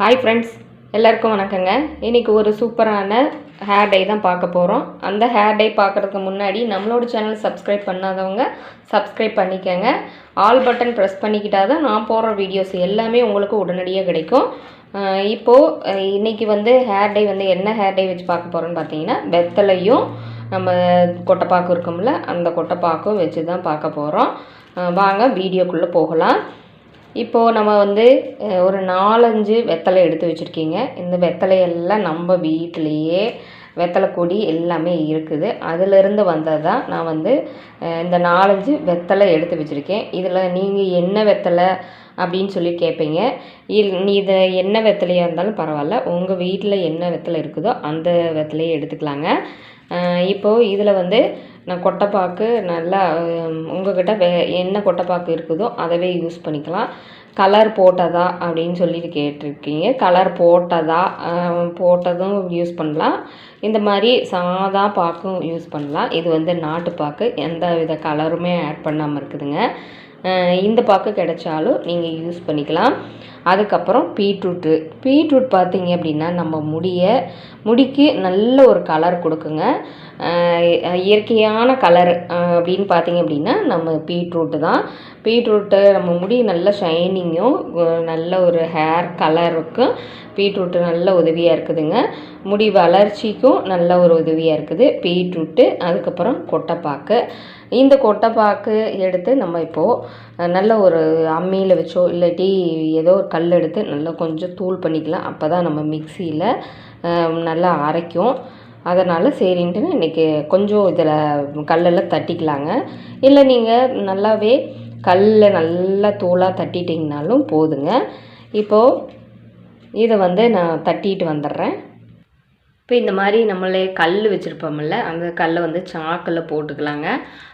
Hi friends எல்லாருக்கும் வணக்கங்க. இன்றைக்கி ஒரு சூப்பரான ஹேர் டை தான் பார்க்க போகிறோம் அந்த ஹேர் டை பார்க்குறதுக்கு முன்னாடி நம்மளோட சேனல் சப்ஸ்கிரைப் பண்ணாதவங்க சப்ஸ்கிரைப் பண்ணிக்கங்க. ஆல் பட்டன் ப்ரெஸ் பண்ணிக்கிட்டா தான் நான் போடுற வீடியோஸ் எல்லாமே உங்களுக்கு உடனடியாக கிடைக்கும். இப்போது இன்றைக்கி வந்து ஹேர் டை வந்து என்ன ஹேர் டை வச்சு பார்க்க போகிறோன்னு பார்த்தீங்கன்னா வெத்தலையும் நம்ம கொட்டைப்பாக்கு இருக்கும்ல அந்த கொட்டைப்பாக்கும் வச்சு தான் பார்க்க போகிறோம் வாங்க வீடியோக்குள்ளே போகலாம். இப்போது நம்ம வந்து ஒரு நாலஞ்சு வெத்தலை எடுத்து வச்சுருக்கீங்க. இந்த வெத்தலையெல்லாம் நம்ம வீட்டிலையே வெத்தலை கொடி எல்லாமே இருக்குது. அதிலிருந்து வந்தது தான் நான் வந்து இந்த நாலஞ்சு வெத்தலை எடுத்து வச்சுருக்கேன். இதில் நீங்கள் என்ன வெத்தலை அப்படின்னு சொல்லி கேட்பீங்க இல் நீ இதை என்ன வெத்தலையாக இருந்தாலும் பரவாயில்ல. உங்கள் வீட்டில் என்ன வெத்தலை இருக்குதோ அந்த வெத்தலையை எடுத்துக்கலாங்க. இப்போது இதில் வந்து நான் கொட்டைப்பாக்கு நல்லா உங்கள்கிட்ட வே என்ன கொட்டைப்பாக்கு இருக்குதோ அதவே யூஸ் பண்ணிக்கலாம். கலர் போட்டதா அப்படின்னு சொல்லிட்டு கேட்டிருக்கீங்க. கலர் போட்டதா போட்டதும் யூஸ் பண்ணலாம். இந்த மாதிரி சாதா பாக்கும் யூஸ் பண்ணலாம். இது வந்து நாட்டுப்பாக்கு. எந்த வித கலருமே ஆட் பண்ணாமல் இருக்குதுங்க. இந்த பாக்கு கிடைச்சாலும் நீங்கள் யூஸ் பண்ணிக்கலாம். அதுக்கப்புறம் பீட்ரூட்டு. பீட்ரூட் பார்த்தீங்க அப்படின்னா நம்ம முடியை முடிக்கு நல்ல ஒரு கலர் கொடுக்குங்க. இயற்கையான கலர் அப்படின்னு பார்த்தீங்க அப்படின்னா நம்ம பீட்ரூட்டு தான். பீட்ரூட்டு நம்ம முடி நல்ல ஷைனிங்கும் நல்ல ஒரு ஹேர் கலருக்கும் பீட்ரூட்டு நல்ல உதவியாக இருக்குதுங்க. முடி வளர்ச்சிக்கும் நல்ல ஒரு உதவியாக இருக்குது. பீட்ரூட்டு அதுக்கப்புறம் கொட்டைப்பாக்கு. இந்த கொட்டைப்பாக்கு எடுத்து நம்ம இப்போது நல்ல ஒரு அம்மியில் வச்சோ இல்லாட்டி ஏதோ ஒரு கல் எடுத்து நல்லா கொஞ்சம் தூள் பண்ணிக்கலாம். அப்போ தான் நம்ம மிக்சியில் நல்லா அரைக்கும். அதனால் சரின்ட்டு இன்றைக்கி கொஞ்சம் இதில் கல்லெல்லாம் தட்டிக்கலாங்க. இல்லை நீங்கள் நல்லாவே கல்லில் நல்லா தூளாக தட்டிட்டிங்கனாலும் போதுங்க. இப்போது இதை வந்து நான் தட்டிட்டு வந்துடுறேன். இப்போ இந்த மாதிரி நம்மளே கல் வச்சுருப்போம்ல அந்த கல்லை வந்து சாக்கில் போட்டுக்கலாங்க.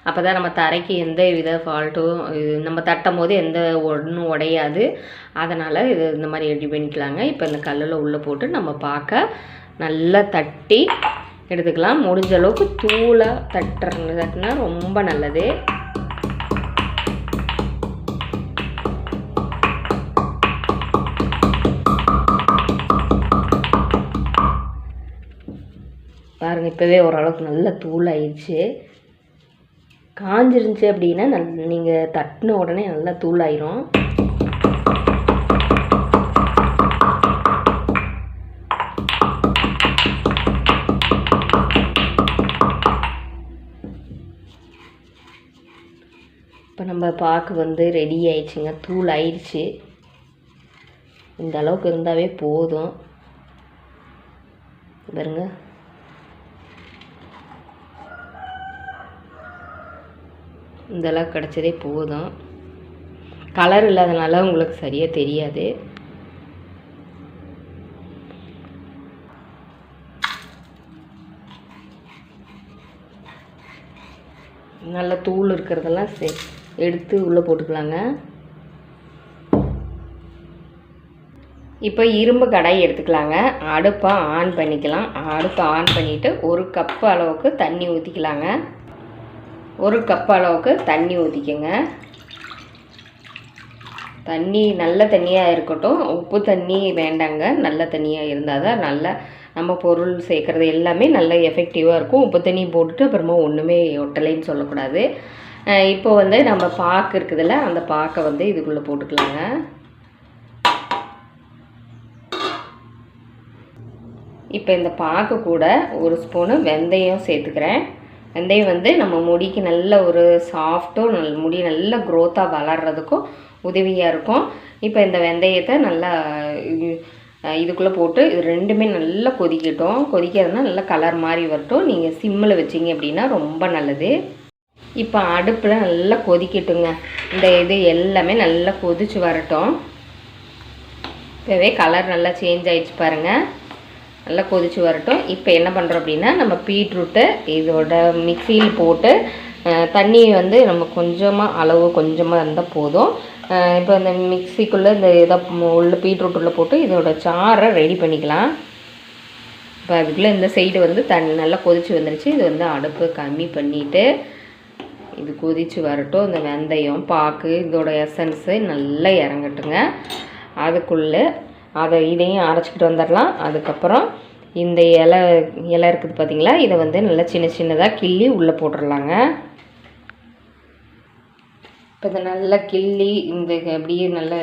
அப்போ தான் நம்ம தரைக்கு எந்த வித ஃபால்ட்டும் நம்ம தட்டும் போது எந்த ஒன்றும் உடையாது. அதனால் இது இந்த மாதிரி ரெடி பண்ணிக்கலாங்க. இப்போ இந்த கல்லில் உள்ளே போட்டு நம்ம பார்க்க நல்லா தட்டி எடுத்துக்கலாம். முடிஞ்ச அளவுக்கு தூளாக தட்டுறது தட்டினா ரொம்ப நல்லது. பாருங்கள் இப்போவே ஓரளவுக்கு நல்ல தூள் ஆயிடுச்சு. காஞ்சிருந்துச்சு அப்படின்னா நல் நீங்கள் தட்டின உடனே நல்லா தூள் ஆயிரும். இப்போ நம்ம பாக்கு வந்து ரெடி ஆயிடுச்சுங்க தூள் ஆயிடுச்சு. இந்த அளவுக்கு இருந்தாவே போதும். பாருங்கள் இந்தளவு கிடச்சதே போதும். கலர் இல்லாதனால உங்களுக்கு சரியாக தெரியாது. நல்ல தூள் இருக்கிறதெல்லாம் சே எடுத்து உள்ளே போட்டுக்கலாங்க. இப்போ இரும்பு கடாய் எடுத்துக்கலாங்க. அடுப்பை ஆன் பண்ணிக்கலாம். அடுப்பை ஆன் பண்ணிவிட்டு ஒரு கப் அளவுக்கு தண்ணி ஊற்றிக்கலாங்க ஒரு கப் அளவுக்கு தண்ணி ஊற்றிக்கங்க தண்ணி நல்ல தண்ணியாக இருக்கட்டும். உப்பு தண்ணி வேண்டாங்க. நல்ல தண்ணியாக இருந்தால் தான் நல்ல நம்ம பொருள் சேர்க்குறது எல்லாமே நல்ல எஃபெக்டிவாக இருக்கும். உப்பு தண்ணி போட்டுட்டு அப்புறமா ஒன்றுமே ஒட்டலைன்னு சொல்லக்கூடாது. இப்போ வந்து நம்ம பாக்கு இருக்குதுல்ல அந்த பாக்கை வந்து இதுக்குள்ளே போட்டுக்கலாங்க. இப்போ இந்த பாக்கு கூட ஒரு ஸ்பூனு வெந்தயம் சேர்த்துக்கிறேன். வெந்தயம் வந்து நம்ம முடிக்கு நல்ல ஒரு சாஃப்ட்டும் நல் முடி நல்ல க்ரோத்தாக வளர்கிறதுக்கும் உதவியாக இருக்கும். இப்போ இந்த வெந்தயத்தை நல்லா இதுக்குள்ளே போட்டு இது ரெண்டுமே நல்லா கொதிக்கட்டும். கொதிக்கிறதுனா நல்லா கலர் மாதிரி வரட்டும். நீங்கள் சிம்மில் வச்சிங்க அப்படின்னா ரொம்ப நல்லது. இப்போ அடுப்பில் நல்லா கொதிக்கட்டுங்க. இந்த இது எல்லாமே நல்லா கொதிச்சு வரட்டும். இப்போவே கலர் நல்லா சேஞ்ச் ஆகிடுச்சு பாருங்கள் நல்லா கொதிச்சு வரட்டும். இப்போ என்ன பண்ணுறோம் அப்படின்னா நம்ம பீட்ரூட்டை இதோட மிக்சியில் போட்டு தண்ணி வந்து நம்ம கொஞ்சமாக அளவு கொஞ்சமாக இருந்தால் போதும். இப்போ இந்த மிக்சிக்குள்ளே இந்த இதை உள்ள பீட்ரூட் உள்ளே போட்டு இதோட சாரை ரெடி பண்ணிக்கலாம். இப்போ அதுக்குள்ளே இந்த சைடு வந்து தண்ணி நல்லா கொதிச்சு வந்துருச்சு. இது வந்து அடுப்பு கம்மி பண்ணிவிட்டு இது கொதிச்சு வரட்டும். இந்த வெந்தயம் பாக்கு இதோட எசன்ஸு நல்லா இறங்கட்டுங்க. அதுக்குள்ளே அதை இதையும் அரைச்சிக்கிட்டு வந்துடலாம். அதுக்கப்புறம் இந்த இலை இலை இருக்குது பார்த்தீங்களா? இதை வந்து நல்லா சின்ன சின்னதாக கிள்ளி உள்ளே போட்டுடலாங்க. இப்போ இதை நல்லா கிள்ளி இந்த அப்படியே நல்லா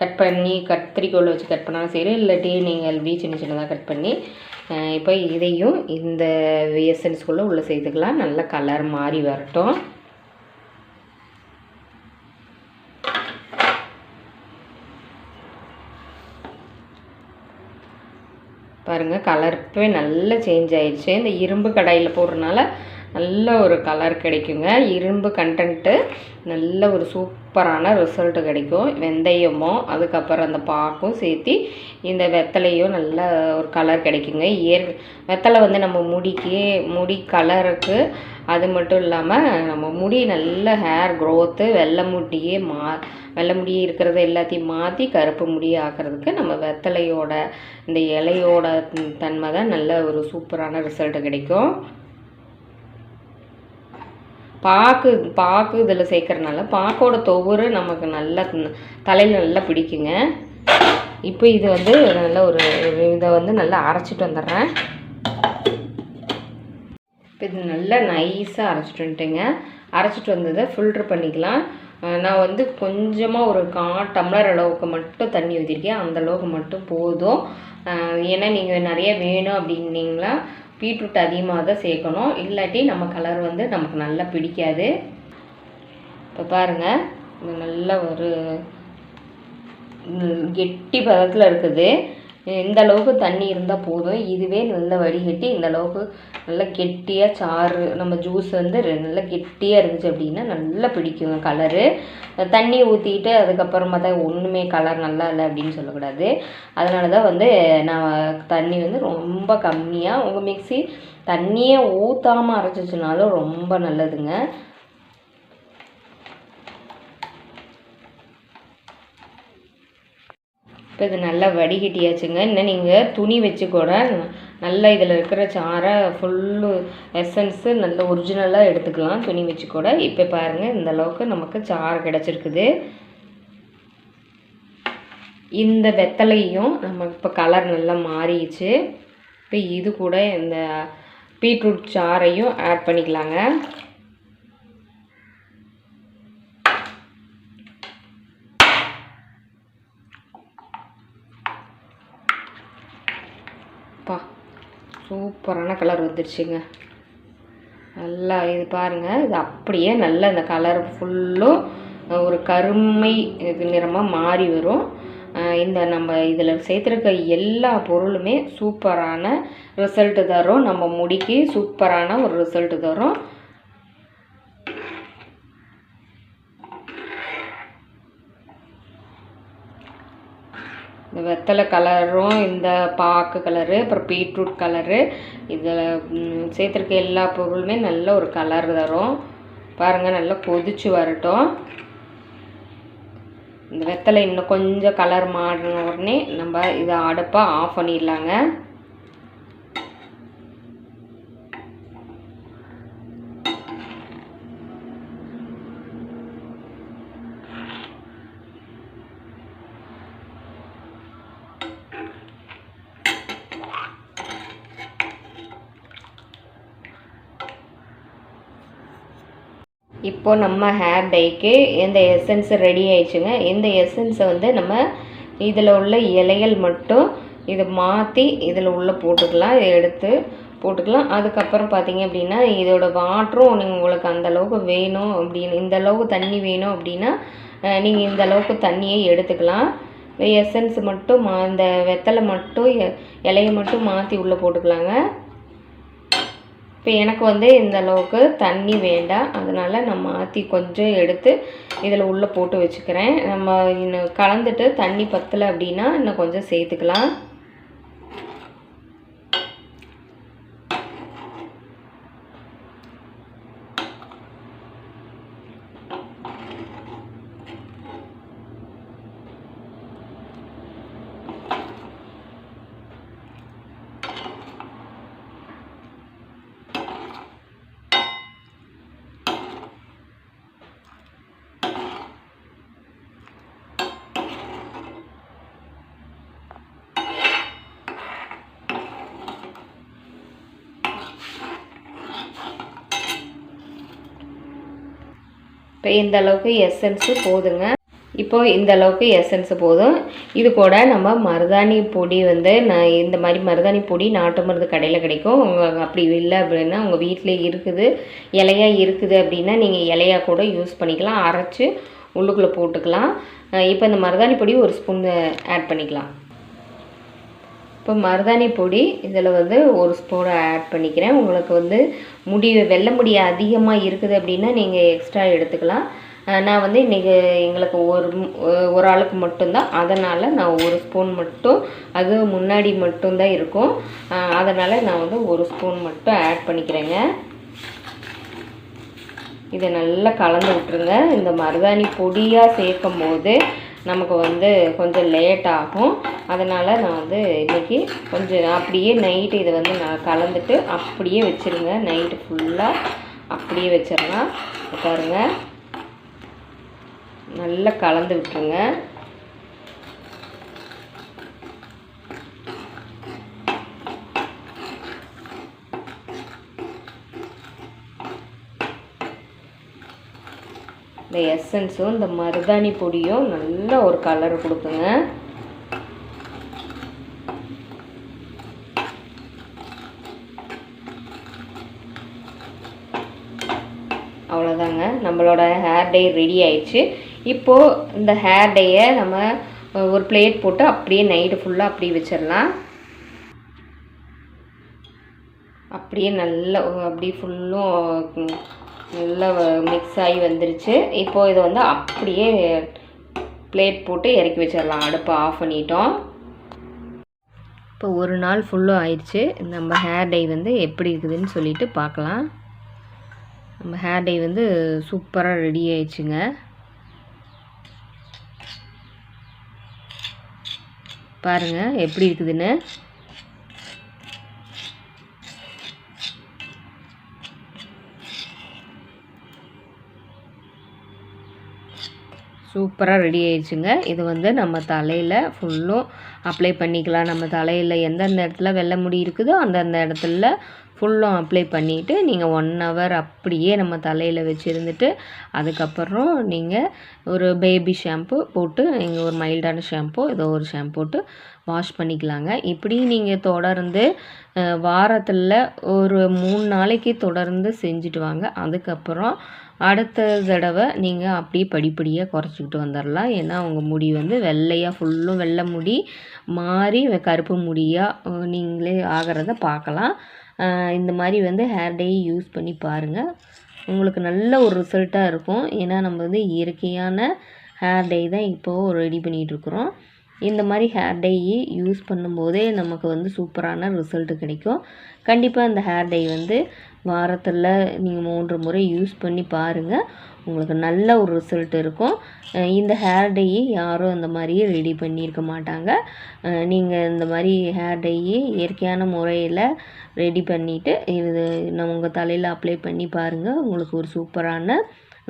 கட் பண்ணி கத்திரிக்கோல் வச்சு கட் பண்ணாலும் சரி இல்லாட்டி நீங்கள் அப்படியே சின்ன சின்னதாக கட் பண்ணி இப்போ இதையும் இந்த எசன்ஸ்குள்ளே உள்ளே சேர்த்துக்கலாம். நல்லா கலர் மாறி வரட்டும். பாருங்கள் கலர்ப்பே நல்லா சேஞ்ச் ஆயிடுச்சு இந்த இரும்பு கடாயில் போடுறதுனால நல்ல ஒரு கலர் கிடைக்குங்க. இரும்பு கண்டென்ட்டு நல்ல ஒரு சூப்பரான ரிசல்ட் கிடைக்கும். வெந்தயமும் அதுக்கப்புறம் அந்த பாக்கும் சேர்த்து இந்த வெத்தலையும் நல்ல ஒரு கலர் கிடைக்குங்க. இயற் வெத்தலை வந்து நம்ம முடிக்கு முடி கலருக்கு அது மட்டும் இல்லாமல் நம்ம முடி நல்ல ஹேர் க்ரோத்து வெள்ளை முடியே மா வெள்ளை முடி இருக்கிறத எல்லாத்தையும் மாற்றி கருப்பு முடி ஆக்கிறதுக்கு நம்ம வெத்தலையோட இந்த இலையோட தன்மை தான் நல்ல ஒரு சூப்பரான ரிசல்ட்டு கிடைக்கும். பாக்கு பாக்கு இதில் சேர்க்குறனால பாக்கோட தொவுறு நமக்கு நல்லா தலையில் நல்லா பிடிக்குங்க. இப்போ இது வந்து நல்ல ஒரு இதை வந்து நல்லா அரைச்சிட்டு வந்துடுறேன். இப்போ இது நல்லா நைஸாக அரைச்சிட்டு வந்துட்டுங்க. அரைச்சிட்டு வந்ததை ஃபில்ட்ரு பண்ணிக்கலாம். நான் வந்து கொஞ்சமாக ஒரு கா டம்ளர் அளவுக்கு மட்டும் தண்ணி ஊற்றிருக்கேன் அந்த அளவுக்கு மட்டும் போதும். ஏன்னா நீங்கள் நிறைய வேணும் அப்படின்னீங்களா? பீட்ரூட் அதிகமாக தான் சேர்க்கணும். இல்லாட்டி நம்ம கலர் வந்து நமக்கு நல்லா பிடிக்காது. இப்போ பாருங்கள் இது நல்ல ஒரு கெட்டி பதத்தில் இருக்குது. இந்த அளவுக்கு தண்ணி இருந்தால் போதும். இதுவே நல்லா வடிகட்டி இந்த அளவுக்கு நல்லா கெட்டியாக சாறு நம்ம ஜூஸ் வந்து ரெ- நல்லா கெட்டியாக இருந்துச்சு அப்படின்னா நல்லா பிடிக்குங்க கலரு தண்ணி ஊற்றிட்டு அதுக்கப்புறமா தான் ஒன்றுமே கலர் நல்லா இல்லை அப்படின்னு சொல்லக்கூடாது. அதனால தான் வந்து நான் தண்ணி வந்து ரொம்ப கம்மியாக உங்கள் மிக்சி தண்ணியே ஊற்றாமல் அரைச்சிச்சுனாலும் ரொம்ப நல்லதுங்க. இப்போ இது நல்லா வடிகட்டியாச்சுங்க. இன்னும் நீங்கள் துணி வச்சு கூட நல்லா இதில் இருக்கிற சாரை ஃபுல்லு எசன்ஸு நல்ல ஒரிஜினலாக எடுத்துக்கலாம். துணி வச்சு கூட இப்போ பாருங்கள் இந்த அளவுக்கு நமக்கு சாறு கிடச்சிருக்குது. இந்த வெத்தலையும் நம்ம இப்போ கலர் நல்லா மாறிடுச்சு. இப்போ இது கூட இந்த பீட்ரூட் சாறையும் ஆட் பண்ணிக்கலாங்க. சூப்பரான கலர் வந்துடுச்சுங்க நல்லா இது பாருங்கள் இது அப்படியே நல்ல இந்த கலர் ஃபுல்லும் ஒரு கருமை இது நிறமாக மாறி வரும். இந்த நம்ம இதில் சேர்த்துருக்க எல்லா பொருளுமே சூப்பரான ரிசல்ட்டு தரும். நம்ம முடிக்கு சூப்பரான ஒரு ரிசல்ட்டு தரும். இந்த வெத்தலை கலரும் இந்த பாக்கு கலரு அப்புறம் பீட்ரூட் கலரு. இதில் சேர்த்துருக்க எல்லா பொருளுமே நல்ல ஒரு கலர் தரும். பாருங்கள் நல்லா கொதிச்சு வரட்டும். இந்த வெத்தலை இன்னும் கொஞ்சம் கலர் மாறின உடனே நம்ம இதை அடுப்பாக ஆஃப் பண்ணிடலாங்க. இப்போது நம்ம ஹேர் டைக்கு இந்த எசன்ஸ் ரெடி ஆயிடுச்சுங்க. இந்த எசன்ஸை வந்து நம்ம இதில் உள்ள இலைகள் மட்டும் இதை மாற்றி இதில் உள்ளே போட்டுக்கலாம். இதை எடுத்து போட்டுக்கலாம். அதுக்கப்புறம் பார்த்தீங்க அப்படின்னா இதோட வாட்டரும் நீங்கள் உங்களுக்கு அந்த அளவுக்கு வேணும் அப்படின்னு இந்த அளவுக்கு தண்ணி வேணும் அப்படின்னா நீங்கள் இந்த அளவுக்கு தண்ணியை எடுத்துக்கலாம். எசன்ஸ் மட்டும் மா இந்த வெத்தலை மட்டும் எ- இலையை மட்டும் மாற்றி உள்ளே போட்டுக்கலாங்க. இப்போ எனக்கு வந்து இந்த அளவுக்கு தண்ணி வேண்டாம். அதனால் நான் மாற்றி கொஞ்சம் எடுத்து இதில் உள்ளே போட்டு வச்சுக்கிறேன். நம்ம இன்னும் கலந்துட்டு தண்ணி பத்தலை அப்படின்னா இன்னும் கொஞ்சம் சேர்த்துக்கலாம். இப்போ இந்த அளவுக்கு எசன்ஸு போதுங்க. இப்போ இந்த அளவுக்கு எசன்ஸ் போதும். இது கூட நம்ம மருதாணி பொடி வந்து நான் இந்த மாதிரி மருதாணி பொடி நாட்டு மருந்து கடையில் கிடைக்கும். உங்கள் அப்படி இல்லை அப்படின்னா உங்கள் வீட்டிலே இருக்குது. இலையா இருக்குது அப்படின்னா நீங்கள் இலையா கூட யூஸ் பண்ணிக்கலாம். அரைச்சி உள்ளுக்குள்ளே போட்டுக்கலாம். இப்போ இந்த மருதாணி பொடி ஒரு ஸ்பூன் ஆட் பண்ணிக்கலாம். இப்போ மருதாணி பொடி இதில் வந்து ஒரு ஸ்பூன் ஆட் பண்ணிக்கிறேன். உங்களுக்கு வந்து முடி வெள்ளை முடி அதிகமாக இருக்குது அப்படின்னா நீங்கள் எக்ஸ்ட்ரா எடுத்துக்கலாம். நான் வந்து இன்றைக்கி எங்களுக்கு ஒரு ஒரு ஆளுக்கு மட்டும்தான். அதனால் நான் ஒரு ஸ்பூன் மட்டும் அது முன்னாடி மட்டும்தான் இருக்கும். அதனால் நான் வந்து ஒரு ஸ்பூன் மட்டும் ஆட் பண்ணிக்கிறேங்க. இதை நல்லா கலந்து விட்டுருங்க. இந்த மருதாணி பொடியாக சேர்க்கும் போது நமக்கு வந்து கொஞ்சம் லேட் ஆகும். அதனால் நான் வந்து இன்றைக்கி கொஞ்சம் அப்படியே நைட்டு இதை வந்து நான் கலந்துட்டு அப்படியே வச்சுருங்க. நைட்டு ஃபுல்லாக அப்படியே வச்சிடலாம். உட்காருங்க. நல்லா கலந்து விட்டுருங்க. இந்த எசன்ஸும் இந்த மருதாணி பொடியும் நல்ல ஒரு கலர் கொடுக்குங்க. அவ்வளோதாங்க நம்மளோட ஹேர் டை ரெடி ஆயிடுச்சு. இப்போது இந்த ஹேர் டையை நம்ம ஒரு பிளேட் போட்டு அப்படியே நைட்டு ஃபுல்லாக அப்படியே வச்சிடலாம். அப்படியே நல்லா அப்படியே ஃபுல்லும் நல்லா மிக்ஸ் ஆகி வந்துருச்சு. இப்போது இதை வந்து அப்படியே பிளேட் போட்டு இறக்கி வச்சிடலாம். அடுப்பை ஆஃப் பண்ணிட்டோம். இப்போ ஒரு நாள் ஃபுல்லும் ஆயிடுச்சு. நம்ம ஹேர் டை வந்து எப்படி இருக்குதுன்னு சொல்லிட்டு பார்க்கலாம். நம்ம ஹேர் டை வந்து சூப்பராக ரெடி ஆயிடுச்சுங்க. பாருங்கள் எப்படி இருக்குதுன்னு. சூப்பராக ரெடி ஆயிடுச்சுங்க. இது வந்து நம்ம தலையில் ஃபுல்லும் அப்ளை பண்ணிக்கலாம். நம்ம தலையில் எந்தெந்த இடத்துல வெள்ளை முடி இருக்குதோ அந்தந்த இடத்துல ஃபுல்லும் அப்ளை பண்ணிவிட்டு நீங்கள் ஒன் ஹவர் அப்படியே நம்ம தலையில் வச்சுருந்துட்டு அதுக்கப்புறம் நீங்கள் ஒரு பேபி ஷாம்பு போட்டு நீங்கள் ஒரு மைல்டான ஷாம்பு ஏதோ ஒரு ஷாம்பு போட்டு வாஷ் பண்ணிக்கலாங்க. இப்படி நீங்கள் தொடர்ந்து வாரத்தில் ஒரு மூணு நாளைக்கு தொடர்ந்து செஞ்சுட்டு வாங்க. அதுக்கப்புறம் அடுத்த தடவை நீங்கள் அப்படியே படிப்படியாக குறைச்சிக்கிட்டு வந்துடலாம் ஏன்னா உங்கள் முடி வந்து வெள்ளையாக ஃபுல்லும் வெள்ளை முடி மாறி கருப்பு முடியாக நீங்களே ஆகிறத பார்க்கலாம். இந்த மாதிரி வந்து ஹேர் டே யூஸ் பண்ணி பாருங்கள் உங்களுக்கு நல்ல ஒரு ரிசல்ட்டாக இருக்கும். ஏன்னா நம்ம வந்து இயற்கையான ஹேர் டை தான் இப்போது ரெடி பண்ணிகிட்ருக்குறோம் இந்த மாதிரி ஹேர் டை யூஸ் பண்ணும்போதே நமக்கு வந்து சூப்பரான ரிசல்ட்டு கிடைக்கும். கண்டிப்பாக இந்த ஹேர் டை வந்து வாரத்தில் நீங்கள் மூன்று முறை யூஸ் பண்ணி பாருங்கள் உங்களுக்கு நல்ல ஒரு ரிசல்ட் இருக்கும். இந்த ஹேர் டையை யாரும் அந்த மாதிரியே ரெடி பண்ணியிருக்க மாட்டாங்க. நீங்கள் இந்த மாதிரி ஹேர் டையை இயற்கையான முறையில் ரெடி பண்ணிவிட்டு இது நம்ம உங்கள் தலையில் அப்ளை பண்ணி பாருங்கள் உங்களுக்கு ஒரு சூப்பரான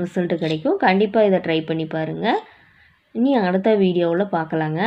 ரிசல்ட்டு கிடைக்கும். கண்டிப்பாக இதை ட்ரை பண்ணி பாருங்கள் இனி அடுத்த வீடியோவில் பார்க்கலாங்க